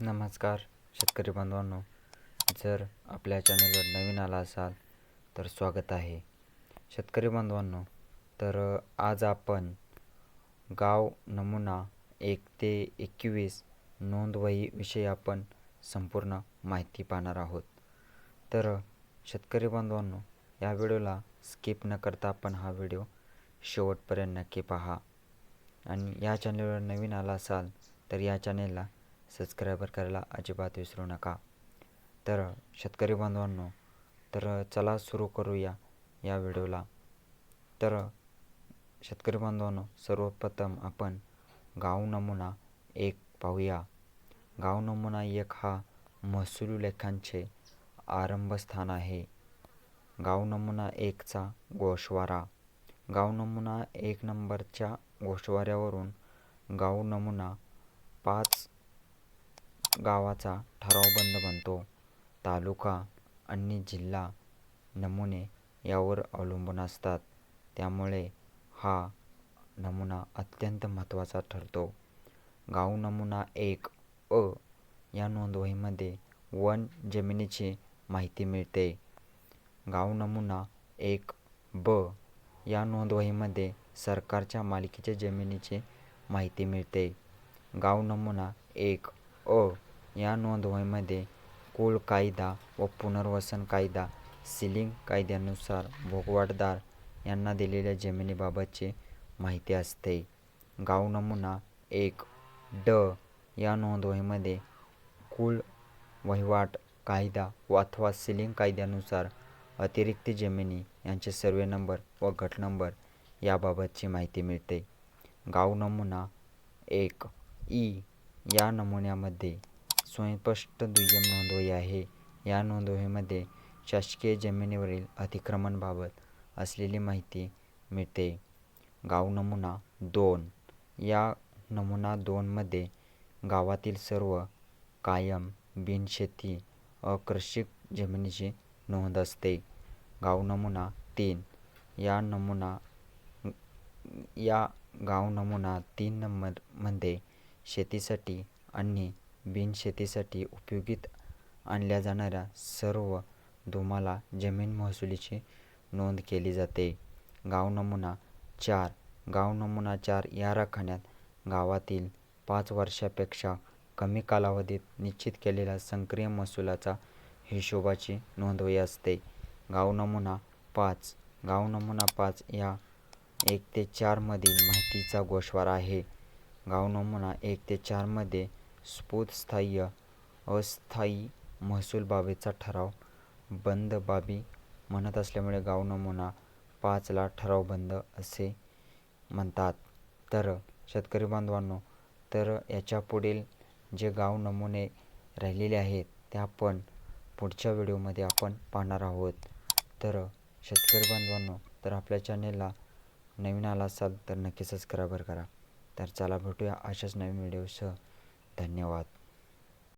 नमस्कार शेतकरी बांधवांनो. जर आपल्या चॅनलवर नवीन आला असाल तर स्वागत आहे. शेतकरी बांधवांनो तर आज आपण गाव नमुना एक ते एकवीस नोंदवहीविषयी आपण संपूर्ण माहिती पाहणार आहोत. तर शेतकरी बांधवांनो या व्हिडिओला स्किप न करता आपण हा व्हिडिओ शेवटपर्यंत नक्की पहा. आणि या चॅनलवर नवीन आला असाल तर या चॅनेलला सबस्क्रायबर करायला अजिबात विसरू नका. तर शेतकरी बांधवांनो तर चला सुरू करूया या व्हिडिओला. तर शेतकरी बांधवांनो सर्वप्रथम आपण गाव नमुना एक पाहूया. गाव नमुना एक हा महसूल लेखांचे आरंभस्थान आहे. गाव नमुना एकचा गोशवारा गाव नमुना एक नंबरच्या गोशवाऱ्यावरून गाव नमुना पाच गावाचा ठराव बंद बनतो. तालुका आणि जिल्हा नमुने यावर अवलंबून असतात. त्यामुळे हा नमुना अत्यंत महत्त्वाचा ठरतो. गाव नमुना एक अ या नोंदवहीमध्ये वन जमिनीची माहिती मिळते. गाव नमुना एक ब या नोंदवहीमध्ये सरकारच्या मालकीच्या जमिनीची माहिती मिळते. गाव नमुना एक अ या नोंदवहीमध्ये कुल कायदा व पुनर्वसन कायदा सिलिंग कायद्यानुसार भोगवाटदार यांना दिलेल्या जमिनीबाबतची माहिती असते. गाव नमुना एक ड या नोंदवहीमध्ये कुल वहिवाट कायदा व अथवा सीलिंग कायद्यानुसार अतिरिक्त जमिनी यांचे सर्वे नंबर व गट नंबर याबाबतची माहिती मिळते. गाव नमुना एक ई या नमुन्यामध्ये स्वयंस्पष्ट दुय्यम नोंदवही आहे. या नोंदवहीमध्ये शासकीय जमिनीवरील अतिक्रमणाबाबत असलेली माहिती मिळते. गाव नमुना दोन. या नमुना दोनमध्ये गावातील सर्व कायम बिनशेती अकृषिक जमिनीची नोंद असते. गाव नमुना तीन. या नमुना या गाव नमुना तीन नंबरमध्ये शेतीसाठी आणि बिनशेतीसाठी उपयोगीत आणल्या जाणाऱ्या सर्व दुमाला जमीन महसुलीची नोंद केली जाते. गाव नमुना चार. गाव नमुना चार या राखण्यात गावातील पाच वर्षापेक्षा कमी कालावधीत निश्चित केलेल्या सक्रिय महसुलाचा हिशोबाची नोंदवही असते. गाव नमुना पाच. गाव नमुना पाच या एक ते चारमधील माहितीचा गोषवारा आहे. गाव नमुना एक ते चारमध्ये मध्ये स्थायी अस्थायी महसूल बाबीचा ठराव बंद बाबी म्हणत असल्यामुळे गाव नमुना पाचला ठरावबंद असे म्हणतात. तर शेतकरी बांधवांनो तर याच्या पुढील जे गाव नमुने राहिलेले आहेत ते आपण पुढच्या व्हिडिओमध्ये आपण पाहणार आहोत. तर शेतकरी बांधवांनो तर आपल्या चॅनेलला नवीन आला असाल तर नक्की सबस्क्राईबर करा. तर चला भेटूया अशाच नवीन व्हिडिओसह. धन्यवाद.